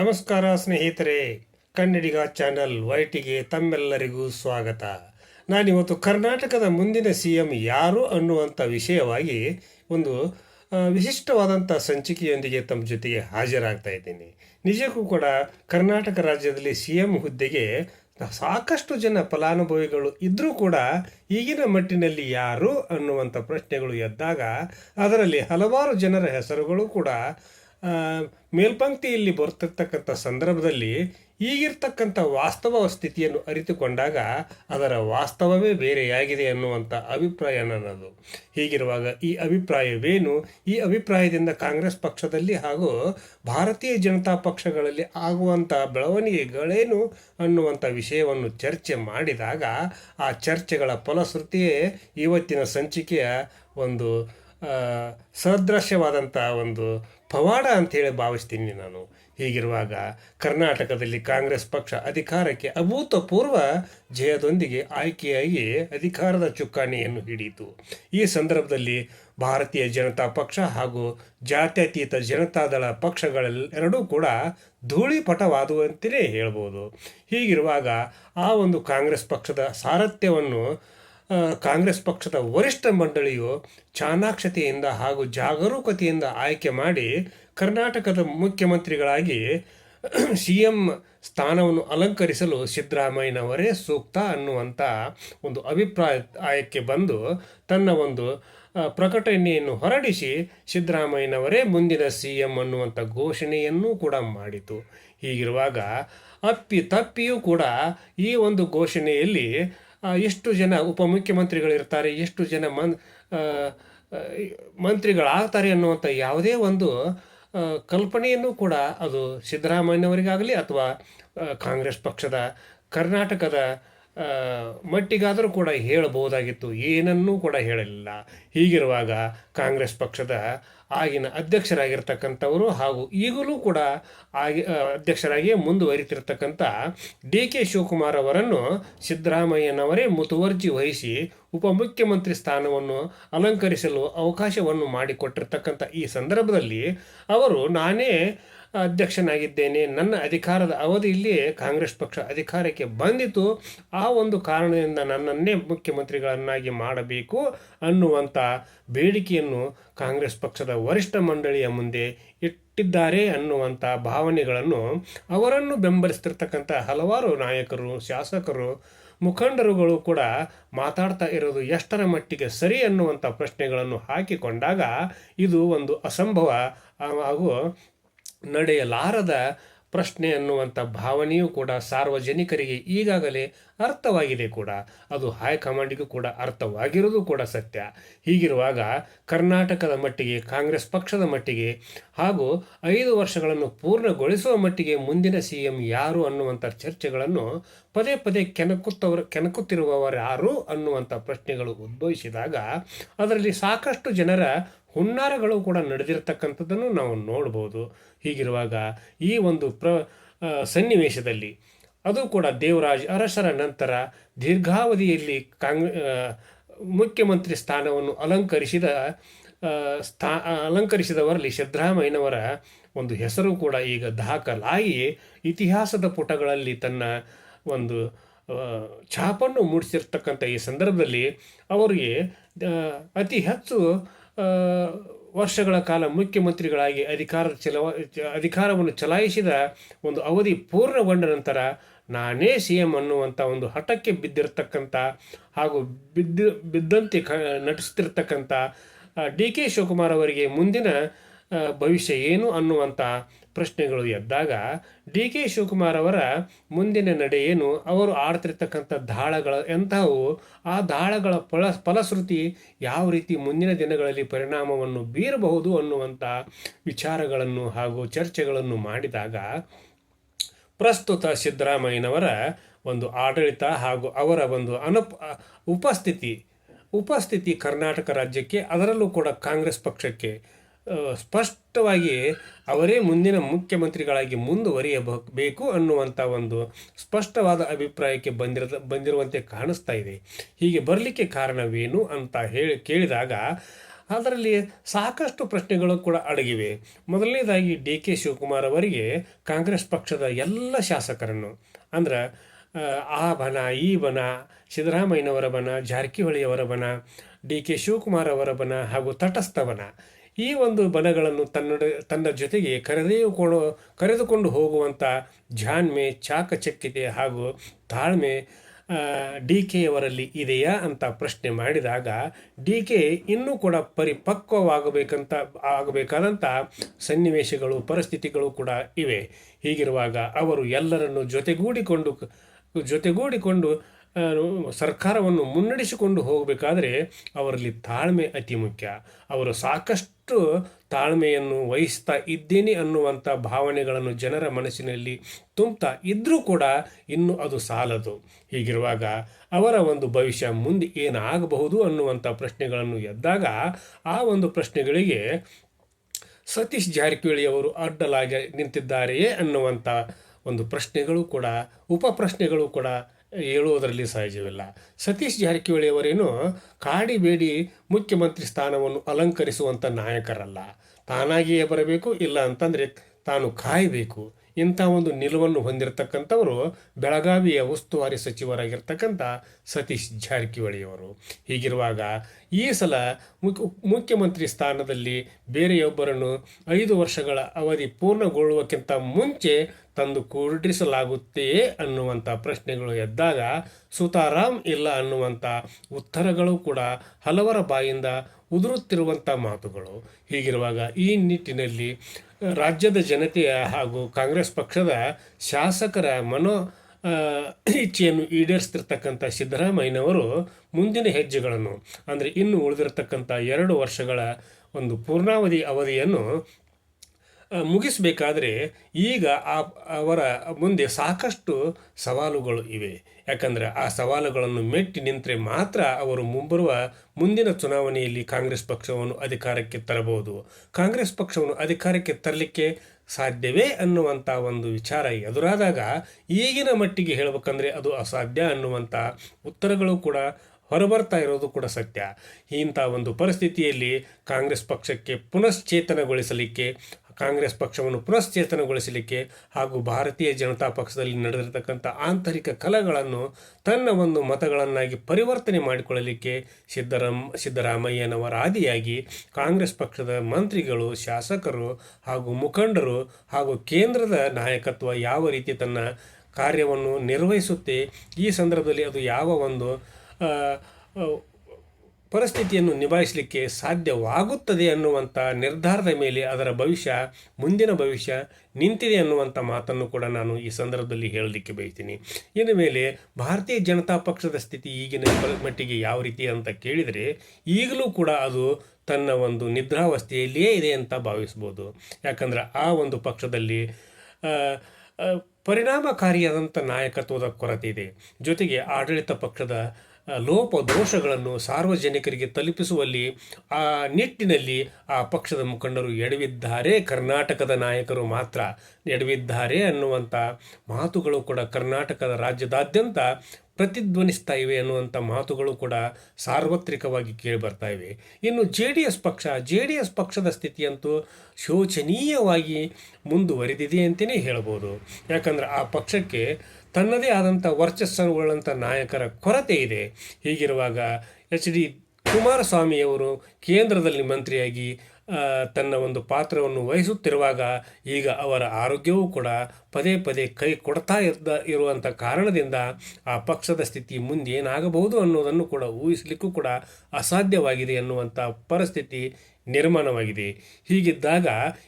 ನಮಸ್ಕಾರ ಸ್ನೇಹಿತರೆ, ಕನ್ನಡಿಗ ಚಾನಲ್ ವೈಟಿಗೆ ತಮ್ಮೆಲ್ಲರಿಗೂ ಸ್ವಾಗತ. ನಾನಿವತ್ತು ಕರ್ನಾಟಕದ ಮುಂದಿನ ಸಿ ಎಂ ಯಾರು ಅನ್ನುವಂಥ ವಿಷಯವಾಗಿ ಒಂದು ವಿಶಿಷ್ಟವಾದಂಥ ಸಂಚಿಕೆಯೊಂದಿಗೆ ತಮ್ಮ ಜೊತೆಗೆ ಹಾಜರಾಗ್ತಾ ಇದ್ದೀನಿ. ನಿಜಕ್ಕೂ ಕೂಡ ಕರ್ನಾಟಕ ರಾಜ್ಯದಲ್ಲಿ ಸಿ ಎಂ ಹುದ್ದೆಗೆ ಸಾಕಷ್ಟು ಜನ ಫಲಾನುಭವಿಗಳು ಇದ್ದರೂ ಕೂಡ ಈಗಿನ ಮಟ್ಟಿನಲ್ಲಿ ಯಾರು ಅನ್ನುವಂಥ ಪ್ರಶ್ನೆಗಳು ಎದ್ದಾಗ ಅದರಲ್ಲಿ ಹಲವಾರು ಜನರ ಹೆಸರುಗಳು ಕೂಡ ಮೇಲ್ಪಂಕ್ತಿಯಲ್ಲಿ ಬರ್ತಿರ್ತಕ್ಕಂಥ ಸಂದರ್ಭದಲ್ಲಿ ಈಗಿರ್ತಕ್ಕಂಥ ವಾಸ್ತವ ಸ್ಥಿತಿಯನ್ನು ಅರಿತುಕೊಂಡಾಗ ಅದರ ವಾಸ್ತವವೇ ಬೇರೆಯಾಗಿದೆ ಅನ್ನುವಂಥ ಅಭಿಪ್ರಾಯ ನನ್ನದು. ಹೀಗಿರುವಾಗ ಈ ಅಭಿಪ್ರಾಯವೇನು? ಈ ಅಭಿಪ್ರಾಯದಿಂದ ಕಾಂಗ್ರೆಸ್ ಪಕ್ಷದಲ್ಲಿ ಹಾಗೂ ಭಾರತೀಯ ಜನತಾ ಪಕ್ಷಗಳಲ್ಲಿ ಆಗುವಂಥ ಬೆಳವಣಿಗೆಗಳೇನು ಅನ್ನುವಂಥ ವಿಷಯವನ್ನು ಚರ್ಚೆ ಮಾಡಿದಾಗ ಆ ಚರ್ಚೆಗಳ ಫಲಶ್ರುತಿಯೇ ಇವತ್ತಿನ ಸಂಚಿಕೆಯ ಒಂದು ಸದೃಶ್ಯವಾದಂಥ ಒಂದು ಪವಾಡ ಅಂತೇಳಿ ಭಾವಿಸ್ತೀನಿ ನಾನು. ಹೀಗಿರುವಾಗ ಕರ್ನಾಟಕದಲ್ಲಿ ಕಾಂಗ್ರೆಸ್ ಪಕ್ಷ ಅಧಿಕಾರಕ್ಕೆ ಅಭೂತಪೂರ್ವ ಜಯದೊಂದಿಗೆ ಆಯ್ಕೆಯಾಗಿ ಅಧಿಕಾರದ ಚುಕ್ಕಾಣಿಯನ್ನು ಹಿಡಿಯಿತು. ಈ ಸಂದರ್ಭದಲ್ಲಿ ಭಾರತೀಯ ಜನತಾ ಪಕ್ಷ ಹಾಗೂ ಜಾತ್ಯತೀತ ಜನತಾದಳ ಪಕ್ಷಗಳೆರಡೂ ಕೂಡ ಧೂಳಿಪಟವಾದುವಂತೆಯೇ ಹೇಳ್ಬೋದು. ಹೀಗಿರುವಾಗ ಆ ಒಂದು ಕಾಂಗ್ರೆಸ್ ಪಕ್ಷದ ಸಾರಥ್ಯವನ್ನು ಕಾಂಗ್ರೆಸ್ ಪಕ್ಷದ ವರಿಷ್ಠ ಮಂಡಳಿಯು ಚಾಣಾಕ್ಷತೆಯಿಂದ ಹಾಗೂ ಜಾಗರೂಕತೆಯಿಂದ ಆಯ್ಕೆ ಮಾಡಿ ಕರ್ನಾಟಕದ ಮುಖ್ಯಮಂತ್ರಿಗಳಾಗಿ ಸಿ ಎಂ ಸ್ಥಾನವನ್ನು ಅಲಂಕರಿಸಲು ಸಿದ್ದರಾಮಯ್ಯನವರೇ ಸೂಕ್ತ ಅನ್ನುವಂಥ ಒಂದು ಅಭಿಪ್ರಾಯಕ್ಕೆ ಬಂದು ತನ್ನ ಒಂದು ಪ್ರಕಟಣೆಯನ್ನು ಹೊರಡಿಸಿ ಸಿದ್ದರಾಮಯ್ಯನವರೇ ಮುಂದಿನ ಸಿ ಎಂ ಅನ್ನುವಂಥ ಘೋಷಣೆಯನ್ನೂ ಕೂಡ ಮಾಡಿತು. ಹೀಗಿರುವಾಗ ಅಪ್ಪಿ ತಪ್ಪಿಯೂ ಕೂಡ ಈ ಒಂದು ಘೋಷಣೆಯಲ್ಲಿ ಎಷ್ಟು ಜನ ಉಪಮುಖ್ಯಮಂತ್ರಿಗಳಿರ್ತಾರೆ, ಎಷ್ಟು ಜನ ಮನ್ ಮಂತ್ರಿಗಳಾಗ್ತಾರೆ ಅನ್ನುವಂಥ ಯಾವುದೇ ಒಂದು ಕಲ್ಪನೆಯನ್ನು ಕೂಡ ಅದು ಸಿದ್ದರಾಮಯ್ಯನವರಿಗಾಗಲಿ ಅಥವಾ ಕಾಂಗ್ರೆಸ್ ಪಕ್ಷದ, ಕರ್ನಾಟಕದ ಮಟ್ಟಿಗಾದರೂ ಕೂಡ ಹೇಳಬಹುದಾಗಿತ್ತು, ಏನನ್ನೂ ಕೂಡ ಹೇಳಲಿಲ್ಲ. ಹೀಗಿರುವಾಗ ಕಾಂಗ್ರೆಸ್ ಪಕ್ಷದ ಆಗಿನ ಅಧ್ಯಕ್ಷರಾಗಿರ್ತಕ್ಕಂಥವರು ಹಾಗೂ ಈಗಲೂ ಕೂಡ ಆಗಿ ಅಧ್ಯಕ್ಷರಾಗಿಯೇ ಮುಂದುವರಿತಿರ್ತಕ್ಕಂಥ ಡಿ ಕೆ ಶಿವಕುಮಾರ್ ಅವರನ್ನು ಸಿದ್ದರಾಮಯ್ಯನವರೇ ಮುತುವರ್ಜಿ ವಹಿಸಿ ಉಪಮುಖ್ಯಮಂತ್ರಿ ಸ್ಥಾನವನ್ನು ಅಲಂಕರಿಸಲು ಅವಕಾಶವನ್ನು ಮಾಡಿಕೊಟ್ಟಿರ್ತಕ್ಕಂಥ ಈ ಸಂದರ್ಭದಲ್ಲಿ ಅವರು ನಾನೇ ಅಧ್ಯಕ್ಷನಾಗಿದ್ದೇನೆ. ನನ್ನ ಅಧಿಕಾರದ ಅವಧಿಯಲ್ಲಿ ಕಾಂಗ್ರೆಸ್ ಪಕ್ಷ ಅಧಿಕಾರಕ್ಕೆ ಬಂದಿತು. ಆ ಒಂದು ಕಾರಣದಿಂದ ನನ್ನನ್ನೇ ಮುಖ್ಯಮಂತ್ರಿಗಳನ್ನಾಗಿ ಮಾಡಬೇಕು ಅನ್ನುವಂಥ ಬೇಡಿಕೆಯನ್ನು ಕಾಂಗ್ರೆಸ್ ಪಕ್ಷದ ವರಿಷ್ಠ ಮಂಡಳಿಯ ಮುಂದೆ ಇಟ್ಟಿದ್ದಾರೆ ಅನ್ನುವಂಥ ಭಾವನೆಗಳನ್ನು ಅವರನ್ನು ಬೆಂಬಲಿಸ್ತಿರ್ತಕ್ಕಂಥ ಹಲವಾರು ನಾಯಕರು, ಶಾಸಕರು, ಮುಖಂಡರುಗಳು ಕೂಡ ಮಾತಾಡ್ತಾ ಇರೋದು ಎಷ್ಟರ ಮಟ್ಟಿಗೆ ಸರಿ ಅನ್ನುವಂಥ ಪ್ರಶ್ನೆಗಳನ್ನು ಹಾಕಿಕೊಂಡಾಗ ಇದು ಒಂದು ಅಸಂಭವ ಹಾಗೂ ನಡೆಯಲಾರದ ಪ್ರಶ್ನೆ ಅನ್ನುವಂಥ ಭಾವನೆಯೂ ಕೂಡ ಸಾರ್ವಜನಿಕರಿಗೆ ಈಗಾಗಲೇ ಅರ್ಥವಾಗಿದೆ ಕೂಡ. ಅದು ಹೈಕಮಾಂಡಿಗೂ ಕೂಡ ಅರ್ಥವಾಗಿರೋದು ಕೂಡ ಸತ್ಯ. ಹೀಗಿರುವಾಗ ಕರ್ನಾಟಕದ ಮಟ್ಟಿಗೆ, ಕಾಂಗ್ರೆಸ್ ಪಕ್ಷದ ಮಟ್ಟಿಗೆ ಹಾಗೂ ಐದು ವರ್ಷಗಳನ್ನು ಪೂರ್ಣಗೊಳಿಸುವ ಮಟ್ಟಿಗೆ ಮುಂದಿನ ಸಿ ಎಂ ಯಾರು ಅನ್ನುವಂಥ ಚರ್ಚೆಗಳನ್ನು ಪದೇ ಪದೇ ಕೆನಕುತ್ತವರು ಕೆನಕುತ್ತಿರುವವರು ಯಾರು ಅನ್ನುವಂಥ ಪ್ರಶ್ನೆಗಳು ಉದ್ಭವಿಸಿದಾಗ ಅದರಲ್ಲಿ ಸಾಕಷ್ಟು ಜನರ ಹುನ್ನಾರಗಳು ಕೂಡ ನಡೆದಿರ್ತಕ್ಕಂಥದ್ದನ್ನು ನಾವು ನೋಡ್ಬೋದು. ಹೀಗಿರುವಾಗ ಈ ಒಂದು ಪ್ರ ಸನ್ನಿವೇಶದಲ್ಲಿ ಅದು ಕೂಡ ದೇವರಾಜ್ ಅರಸರ ನಂತರ ದೀರ್ಘಾವಧಿಯಲ್ಲಿ ಕಾಂಗ್ ಮುಖ್ಯಮಂತ್ರಿ ಸ್ಥಾನವನ್ನು ಅಲಂಕರಿಸಿದ ಸ್ಥಾ ಅಲಂಕರಿಸಿದವರಲ್ಲಿ ಸಿದ್ದರಾಮಯ್ಯನವರ ಒಂದು ಹೆಸರು ಕೂಡ ಈಗ ದಾಖಲಾಗಿ ಇತಿಹಾಸದ ಪುಟಗಳಲ್ಲಿ ತನ್ನ ಒಂದು ಛಾಪನ್ನು ಮೂಡಿಸಿರ್ತಕ್ಕಂಥ ಈ ಸಂದರ್ಭದಲ್ಲಿ ಅವರಿಗೆ ಅತಿ ಹೆಚ್ಚು ವರ್ಷಗಳ ಕಾಲ ಮುಖ್ಯಮಂತ್ರಿಗಳಾಗಿ ಅಧಿಕಾರ ಚಲವ, ಅಧಿಕಾರವನ್ನು ಚಲಾಯಿಸಿದ ಒಂದು ಅವಧಿ ಪೂರ್ಣಗೊಂಡ ನಂತರ ನಾನೇ ಸಿ ಎಂ ಅನ್ನುವಂಥ ಒಂದು ಹಠಕ್ಕೆ ಬಿದ್ದಿರತಕ್ಕಂಥ ಹಾಗೂ ಬಿದ್ದು, ಬಿದ್ದಂತೆ ಕ ನಟಿಸ್ತಿರ್ತಕ್ಕಂಥ ಡಿ ಕೆ ಶಿವಕುಮಾರ್ ಅವರಿಗೆ ಮುಂದಿನ ಭವಿಷ್ಯ ಏನು ಅನ್ನುವಂಥ ಪ್ರಶ್ನೆಗಳು ಎದ್ದಾಗ ಡಿ ಕೆ ಶಿವಕುಮಾರ್ ಅವರ ಮುಂದಿನ ನಡೆ ಏನು? ಅವರು ಆಡ್ತಿರ್ತಕ್ಕಂಥ ದಾಳಗಳ ಎಂತಹವು ಆ ದಾಳಗಳ ಫಲ, ಫಲಶ್ರುತಿ ಯಾವ ರೀತಿ ಮುಂದಿನ ದಿನಗಳಲ್ಲಿ ಪರಿಣಾಮವನ್ನು ಬೀರಬಹುದು ಅನ್ನುವಂಥ ವಿಚಾರಗಳನ್ನು ಹಾಗೂ ಚರ್ಚೆಗಳನ್ನು ಮಾಡಿದಾಗ ಪ್ರಸ್ತುತ ಸಿದ್ದರಾಮಯ್ಯನವರ ಒಂದು ಆಡಳಿತ ಹಾಗೂ ಅವರ ಒಂದು ಅನುಪ, ಉಪಸ್ಥಿತಿ ಉಪಸ್ಥಿತಿ ಕರ್ನಾಟಕ ರಾಜ್ಯಕ್ಕೆ ಅದರಲ್ಲೂ ಕೂಡ ಕಾಂಗ್ರೆಸ್ ಪಕ್ಷಕ್ಕೆ ಸ್ಪಷ್ಟವಾಗಿ ಅವರೇ ಮುಂದಿನ ಮುಖ್ಯಮಂತ್ರಿಗಳಾಗಿ ಮುಂದುವರಿಯಬೇಕು ಅನ್ನುವಂಥ ಒಂದು ಸ್ಪಷ್ಟವಾದ ಅಭಿಪ್ರಾಯಕ್ಕೆ ಬಂದಿರ ಬಂದಿರುವಂತೆ ಕಾಣಿಸ್ತಾ ಇದೆ. ಹೀಗೆ ಬರಲಿಕ್ಕೆ ಕಾರಣವೇನು ಅಂತ ಹೇಳಿ ಕೇಳಿದಾಗ ಅದರಲ್ಲಿ ಸಾಕಷ್ಟು ಪ್ರಶ್ನೆಗಳು ಕೂಡ ಅಡಗಿವೆ. ಮೊದಲನೇದಾಗಿ ಡಿ ಕೆ ಶಿವಕುಮಾರ್ ಅವರಿಗೆ ಕಾಂಗ್ರೆಸ್ ಪಕ್ಷದ ಎಲ್ಲ ಶಾಸಕರನ್ನು ಅಂದ್ರೆ ಆ, ಬನ ಈ ಬನ ಸಿದ್ದರಾಮಯ್ಯನವರ ಬನ ಜಾರಕಿಹೊಳಿಯವರ ಬನ ಡಿ ಕೆ ಶಿವಕುಮಾರ್ ಅವರ ಬನ ಹಾಗೂ ತಟಸ್ಥ ಬನ ಈ ಒಂದು ಬಲಗಳನ್ನು ತನ್ನ ತನ್ನ ಜೊತೆಗೆ ಕರೆದೊಯ್ಕೊಂಡು ಕರೆದುಕೊಂಡು ಹೋಗುವಂಥ ಜಾನ್ಮೆ ಚಾಕಚಕ್ಯತೆ ಹಾಗೂ ತಾಳ್ಮೆ ಡಿ ಕೆಯವರಲ್ಲಿ ಇದೆಯಾ ಅಂತ ಪ್ರಶ್ನೆ ಮಾಡಿದಾಗ, ಡಿ ಕೆ ಇನ್ನೂ ಕೂಡ ಪರಿಪಕ್ವವಾಗಬೇಕಂತ ಆಗಬೇಕಾದಂಥ ಸನ್ನಿವೇಶಗಳು, ಪರಿಸ್ಥಿತಿಗಳು ಕೂಡ ಇವೆ. ಹೀಗಿರುವಾಗ ಅವರು ಎಲ್ಲರನ್ನು ಜೊತೆಗೂಡಿಕೊಂಡು ಜೊತೆಗೂಡಿಕೊಂಡು ಸರ್ಕಾರವನ್ನು ಮುನ್ನಡೆಸಿಕೊಂಡು ಹೋಗಬೇಕಾದ್ರೆ ಅವರಲ್ಲಿ ತಾಳ್ಮೆ ಅತಿ ಮುಖ್ಯ. ಅವರು ಸಾಕಷ್ಟು ತಾಳ್ಮೆಯನ್ನು ವಹಿಸ್ತಾ ಇದ್ದೇನೆ ಅನ್ನುವಂಥ ಭಾವನೆಗಳನ್ನು ಜನರ ಮನಸ್ಸಿನಲ್ಲಿ ತುಂಬ್ತಾ ಇದ್ದರೂ ಕೂಡ ಇನ್ನು ಅದು ಸಾಲದು. ಹೀಗಿರುವಾಗ ಅವರ ಒಂದು ಭವಿಷ್ಯ ಮುಂದೆ ಏನಾಗಬಹುದು ಅನ್ನುವಂಥ ಪ್ರಶ್ನೆಗಳನ್ನು ಎದ್ದಾಗ ಆ ಒಂದು ಪ್ರಶ್ನೆಗಳಿಗೆ ಸತೀಶ್ ಜಾರಕಿಹೊಳಿ ಅವರು ಅಡ್ಡಲಾಗಿ ನಿಂತಿದ್ದಾರೆಯೇ ಅನ್ನುವಂಥ ಒಂದು ಪ್ರಶ್ನೆಗಳು ಕೂಡ, ಉಪ ಪ್ರಶ್ನೆಗಳು ಕೂಡ ಹೇಳುವುದರಲ್ಲಿ ಸಹಜವಿಲ್ಲ. ಸತೀಶ್ ಜಾರಕಿಹೊಳಿ ಅವರೇನು ಕಾಡಿಬೇಡಿ ಮುಖ್ಯಮಂತ್ರಿ ಸ್ಥಾನವನ್ನು ಅಲಂಕರಿಸುವಂಥ ನಾಯಕರಲ್ಲ. ತಾನಾಗಿಯೇ ಬರಬೇಕು, ಇಲ್ಲ ಅಂತಂದರೆ ತಾನು ಕಾಯಬೇಕು. ಇಂಥ ಒಂದು ನಿಲುವನ್ನು ಹೊಂದಿರತಕ್ಕಂಥವರು ಬೆಳಗಾವಿಯ ಉಸ್ತುವಾರಿ ಸಚಿವರಾಗಿರ್ತಕ್ಕಂಥ ಸತೀಶ್ ಜಾರಕಿಹೊಳಿಯವರು ಹೀಗಿರುವಾಗ ಈ ಸಲ ಮುಖ್ಯ ಮುಖ್ಯಮಂತ್ರಿ ಸ್ಥಾನದಲ್ಲಿ ಬೇರೆಯೊಬ್ಬರನ್ನು ಐದು ವರ್ಷಗಳ ಅವಧಿ ಪೂರ್ಣಗೊಳ್ಳುವಕ್ಕಿಂತ ಮುಂಚೆ ತಂದು ಕೂಡಿಸಲಾಗುತ್ತೆಯೇ ಅನ್ನುವಂಥ ಪ್ರಶ್ನೆಗಳು ಎದ್ದಾಗ ಸುತಾರಾಮ್ ಇಲ್ಲ ಅನ್ನುವಂಥ ಉತ್ತರಗಳು ಕೂಡ ಹಲವರ ಬಾಯಿಂದ ಉದುರುತ್ತಿರುವಂಥ ಮಾತುಗಳು. ಹೀಗಿರುವಾಗ ಈ ನಿಟ್ಟಿನಲ್ಲಿ ರಾಜ್ಯದ ಜನತೆಯ ಹಾಗೂ ಕಾಂಗ್ರೆಸ್ ಪಕ್ಷದ ಶಾಸಕರ ಮನೋ ಇಚ್ಛೆಯನ್ನು ಈಡೇರಿಸ್ತಿರ್ತಕ್ಕಂಥ ಸಿದ್ದರಾಮಯ್ಯನವರು ಮುಂದಿನ ಹೆಜ್ಜೆಗಳನ್ನು, ಅಂದರೆ ಇನ್ನು ಉಳಿದಿರತಕ್ಕಂಥ ಎರಡು ವರ್ಷಗಳ ಒಂದು ಪೂರ್ಣಾವಧಿ ಅವಧಿಯನ್ನು ಮುಗಿಸಬೇಕಾದ್ರೆ ಈಗ ಆ, ಅವರ ಮುಂದೆ ಸಾಕಷ್ಟು ಸವಾಲುಗಳು ಇವೆ. ಯಾಕಂದರೆ ಆ ಸವಾಲುಗಳನ್ನು ಮೆಟ್ಟಿ ನಿಂತರೆ ಮಾತ್ರ ಅವರು ಮುಂಬರುವ ಮುಂದಿನ ಚುನಾವಣೆಯಲ್ಲಿ ಕಾಂಗ್ರೆಸ್ ಪಕ್ಷವನ್ನು ಅಧಿಕಾರಕ್ಕೆ ತರಬಹುದು. ಕಾಂಗ್ರೆಸ್ ಪಕ್ಷವನ್ನು ಅಧಿಕಾರಕ್ಕೆ ತರಲಿಕ್ಕೆ ಸಾಧ್ಯವೇ ಅನ್ನುವಂಥ ಒಂದು ವಿಚಾರ ಎದುರಾದಾಗ ಈಗಿನ ಮಟ್ಟಿಗೆ ಹೇಳಬೇಕಂದ್ರೆ ಅದು ಅಸಾಧ್ಯ ಅನ್ನುವಂಥ ಉತ್ತರಗಳು ಕೂಡ ಹೊರಬರ್ತಾ ಇರೋದು ಕೂಡ ಸತ್ಯ. ಇಂಥ ಒಂದು ಪರಿಸ್ಥಿತಿಯಲ್ಲಿ ಕಾಂಗ್ರೆಸ್ ಪಕ್ಷಕ್ಕೆ ಪುನಶ್ಚೇತನಗೊಳಿಸಲಿಕ್ಕೆ ಕಾಂಗ್ರೆಸ್ ಪಕ್ಷವನ್ನು ಪುನಶ್ಚೇತನಗೊಳಿಸಲಿಕ್ಕೆ ಹಾಗೂ ಭಾರತೀಯ ಜನತಾ ಪಕ್ಷದಲ್ಲಿ ನಡೆದಿರತಕ್ಕಂಥ ಆಂತರಿಕ ಕಲಗಳನ್ನು ತನ್ನ ಒಂದು ಮತಗಳನ್ನಾಗಿ ಪರಿವರ್ತನೆ ಮಾಡಿಕೊಳ್ಳಲಿಕ್ಕೆ ಸಿದ್ದರಾಮ್, ಸಿದ್ದರಾಮಯ್ಯನವರ ಆದಿಯಾಗಿ ಕಾಂಗ್ರೆಸ್ ಪಕ್ಷದ ಮಂತ್ರಿಗಳು, ಶಾಸಕರು ಹಾಗೂ ಮುಖಂಡರು ಹಾಗೂ ಕೇಂದ್ರದ ನಾಯಕತ್ವ ಯಾವ ರೀತಿ ತನ್ನ ಕಾರ್ಯವನ್ನು ನಿರ್ವಹಿಸುತ್ತೆ, ಈ ಸಂದರ್ಭದಲ್ಲಿ ಅದು ಯಾವ ಒಂದು ಪರಿಸ್ಥಿತಿಯನ್ನು ನಿಭಾಯಿಸಲಿಕ್ಕೆ ಸಾಧ್ಯವಾಗುತ್ತದೆ ಅನ್ನುವಂಥ ನಿರ್ಧಾರದ ಮೇಲೆ ಅದರ ಭವಿಷ್ಯ, ಮುಂದಿನ ಭವಿಷ್ಯ ನಿಂತಿದೆ ಅನ್ನುವಂಥ ಮಾತನ್ನು ಕೂಡ ನಾನು ಈ ಸಂದರ್ಭದಲ್ಲಿ ಹೇಳಲಿಕ್ಕೆ ಬಯಸ್ತೀನಿ. ಇನ್ನು ಮೇಲೆ ಭಾರತೀಯ ಜನತಾ ಪಕ್ಷದ ಸ್ಥಿತಿ ಈಗಿನ ಮಟ್ಟಿಗೆ ಯಾವ ರೀತಿ ಅಂತ ಕೇಳಿದರೆ ಈಗಲೂ ಕೂಡ ಅದು ತನ್ನ ಒಂದು ನಿದ್ರಾವಸ್ಥೆಯಲ್ಲಿಯೇ ಇದೆ ಅಂತ ಭಾವಿಸ್ಬೋದು. ಯಾಕಂದ್ರೆ ಆ ಒಂದು ಪಕ್ಷದಲ್ಲಿ ಪರಿಣಾಮಕಾರಿಯಾದಂಥ ನಾಯಕತ್ವದ ಕೊರತೆ ಇದೆ. ಜೊತೆಗೆ ಆಡಳಿತ ಪಕ್ಷದ ಲೋಪ ದೋಷಗಳನ್ನು ಸಾರ್ವಜನಿಕರಿಗೆ ತಲುಪಿಸುವಲ್ಲಿ, ಆ ನಿಟ್ಟಿನಲ್ಲಿ ಆ ಪಕ್ಷದ ಮುಖಂಡರು ಎಡವಿದ್ದಾರೆ. ಕರ್ನಾಟಕದ ನಾಯಕರು ಮಾತ್ರ ಎಡವಿದ್ದಾರೆ ಅನ್ನುವಂಥ ಮಾತುಗಳು ಕೂಡ ಕರ್ನಾಟಕದ ರಾಜ್ಯದಾದ್ಯಂತ ಪ್ರತಿಧ್ವನಿಸ್ತಾ ಇವೆ ಅನ್ನುವಂಥ ಮಾತುಗಳು ಕೂಡ ಸಾರ್ವತ್ರಿಕವಾಗಿ ಕೇಳಿ ಬರ್ತಾ ಇವೆ. ಇನ್ನು ಜೆ ಡಿ ಎಸ್ ಪಕ್ಷ, ಜೆ ಡಿ ಎಸ್ ಪಕ್ಷದ ಸ್ಥಿತಿಯಂತೂ ಶೋಚನೀಯವಾಗಿ ಮುಂದುವರಿದಿದೆ ಅಂತಲೇ ಹೇಳ್ಬೋದು. ಯಾಕಂದ್ರೆ ಆ ಪಕ್ಷಕ್ಕೆ ತನ್ನದೇ ಆದಂಥ ವರ್ಚಸ್ಸುಗಳಂಥ ನಾಯಕರ ಕೊರತೆ ಇದೆ. ಹೀಗಿರುವಾಗ ಎಚ್ ಡಿ ಕುಮಾರಸ್ವಾಮಿಯವರು ಕೇಂದ್ರದಲ್ಲಿ ಮಂತ್ರಿಯಾಗಿ ತನ್ನ ಒಂದು ಪಾತ್ರವನ್ನು ವಹಿಸುತ್ತಿರುವಾಗ ಈಗ ಅವರ ಆರೋಗ್ಯವೂ ಕೂಡ ಪದೇ ಪದೇ ಕೈ ಕೊಡ್ತಾ ಇದ್ದ ಇರುವಂಥ ಕಾರಣದಿಂದ ಆ ಪಕ್ಷದ ಸ್ಥಿತಿ ಮುಂದೆ ಏನಾಗಬಹುದು ಅನ್ನೋದನ್ನು ಕೂಡ ಊಹಿಸಲಿಕ್ಕೂ ಕೂಡ ಅಸಾಧ್ಯವಾಗಿದೆ ಅನ್ನುವಂಥ ಪರಿಸ್ಥಿತಿ ನಿರ್ಮಾಣವಾಗಿದೆ. ಹೀಗಿದ್ದಾಗ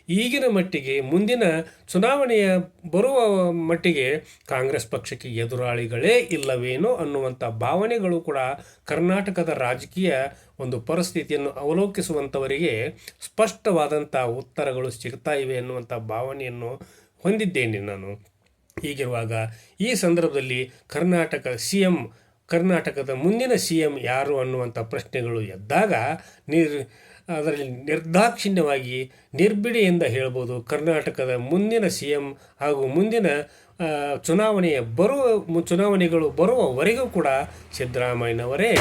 ಈಗಿನ ಮಟ್ಟಿಗೆ, ಮುಂದಿನ ಚುನಾವಣೆಯ ಬರುವ ಮಟ್ಟಿಗೆ ಕಾಂಗ್ರೆಸ್ ಪಕ್ಷಕ್ಕೆ ಎದುರಾಳಿಗಳೇ ಇಲ್ಲವೇನೋ ಅನ್ನುವಂಥ ಭಾವನೆಗಳು ಕೂಡ ಕರ್ನಾಟಕದ ರಾಜಕೀಯ ಒಂದು ಪರಿಸ್ಥಿತಿಯನ್ನು ಅವಲೋಕಿಸುವಂಥವರಿಗೆ ಸ್ಪಷ್ಟವಾದಂಥ ಉತ್ತರಗಳು ಸಿಗ್ತಾ ಇವೆ ಅನ್ನುವಂಥ ಭಾವನೆಯನ್ನು ಹೊಂದಿದ್ದೇನೆ ನಾನು. ಹೀಗಿರುವಾಗ ಈ ಸಂದರ್ಭದಲ್ಲಿ ಕರ್ನಾಟಕ ಸಿ ಎಂ, ಕರ್ನಾಟಕದ ಮುಂದಿನ ಸಿ ಎಂ ಯಾರು ಅನ್ನುವಂಥ ಪ್ರಶ್ನೆಗಳು ಎದ್ದಾಗ ನಿರ್ ಅದರಲ್ಲಿ ನಿರ್ದಾಕ್ಷಿಣ್ಯವಾಗಿ ನಿರ್ಬಿಡಿಯಿಂದ ಹೇಳ್ಬೋದು ಕರ್ನಾಟಕದ ಮುಂದಿನ ಸಿ ಎಂ ಹಾಗೂ ಮುಂದಿನ ಚುನಾವಣೆಯ ಬರುವ ಚುನಾವಣೆಗಳು ಬರುವವರೆಗೂ ಕೂಡ ಸಿದ್ದರಾಮಯ್ಯನವರೇ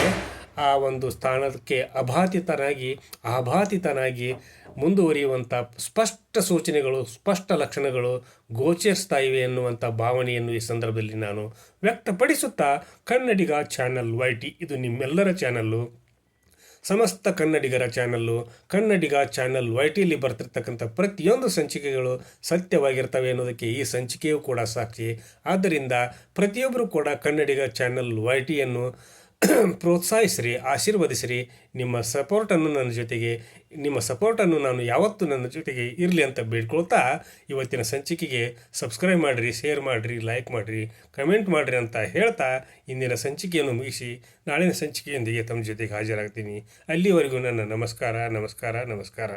ಆ ಒಂದು ಸ್ಥಾನಕ್ಕೆ ಅಭಾತಿತನಾಗಿ, ಆಭಾತಿತನಾಗಿ ಮುಂದುವರಿಯುವಂಥ ಸ್ಪಷ್ಟ ಸೂಚನೆಗಳು, ಸ್ಪಷ್ಟ ಲಕ್ಷಣಗಳು ಗೋಚರಿಸ್ತಾ ಇವೆ ಎನ್ನುವಂಥ ಭಾವನೆಯನ್ನು ಈ ಸಂದರ್ಭದಲ್ಲಿ ನಾನು ವ್ಯಕ್ತಪಡಿಸುತ್ತಾ ಕನ್ನಡಿಗ ಚಾನಲ್ ವೈ ಟಿ ಇದು ನಿಮ್ಮೆಲ್ಲರ ಚಾನಲ್ಲು. ಸಮಸ್ತ ಕನ್ನಡಿಗರ ಚಾನಲ್ಲು ಕನ್ನಡಿಗ ಚಾನಲ್ ವೈ ಟಿಯಲ್ಲಿ ಬರ್ತಿರ್ತಕ್ಕಂಥ ಪ್ರತಿಯೊಂದು ಸಂಚಿಕೆಗಳು ಸತ್ಯವಾಗಿರ್ತವೆ ಅನ್ನೋದಕ್ಕೆ ಈ ಸಂಚಿಕೆಯೂ ಕೂಡ ಸಾಕ್ಷಿ. ಆದ್ದರಿಂದ ಪ್ರತಿಯೊಬ್ಬರು ಕೂಡ ಕನ್ನಡಿಗ ಚಾನಲ್ ವೈ ಟಿಯನ್ನು ಪ್ರೋತ್ಸಾಹಿಸಿರಿ, ಆಶೀರ್ವದಿಸಿರಿ, ನಿಮ್ಮ ಸಪೋರ್ಟನ್ನು ನನ್ನ ಜೊತೆಗೆ, ನಿಮ್ಮ ಸಪೋರ್ಟನ್ನು ನಾನು ಯಾವತ್ತೂ ನನ್ನ ಜೊತೆಗೆ ಇರಲಿ ಅಂತ ಬೇಡ್ಕೊಳ್ತಾ ಇವತ್ತಿನ ಸಂಚಿಕೆಗೆ ಸಬ್ಸ್ಕ್ರೈಬ್ ಮಾಡಿರಿ ಶೇರ್ ಮಾಡಿರಿ ಲೈಕ್ ಮಾಡಿರಿ ಕಮೆಂಟ್ ಮಾಡಿರಿ ಅಂತ ಹೇಳ್ತಾ ಇಂದಿನ ಸಂಚಿಕೆಯನ್ನು ಮುಗಿಸಿ ನಾಳಿನ ಸಂಚಿಕೆಯೊಂದಿಗೆ ತಮ್ಮ ಜೊತೆಗೆ ಹಾಜರಾಗ್ತೀನಿ. ಅಲ್ಲಿವರೆಗೂ ನನ್ನ ನಮಸ್ಕಾರ ನಮಸ್ಕಾರ ನಮಸ್ಕಾರ.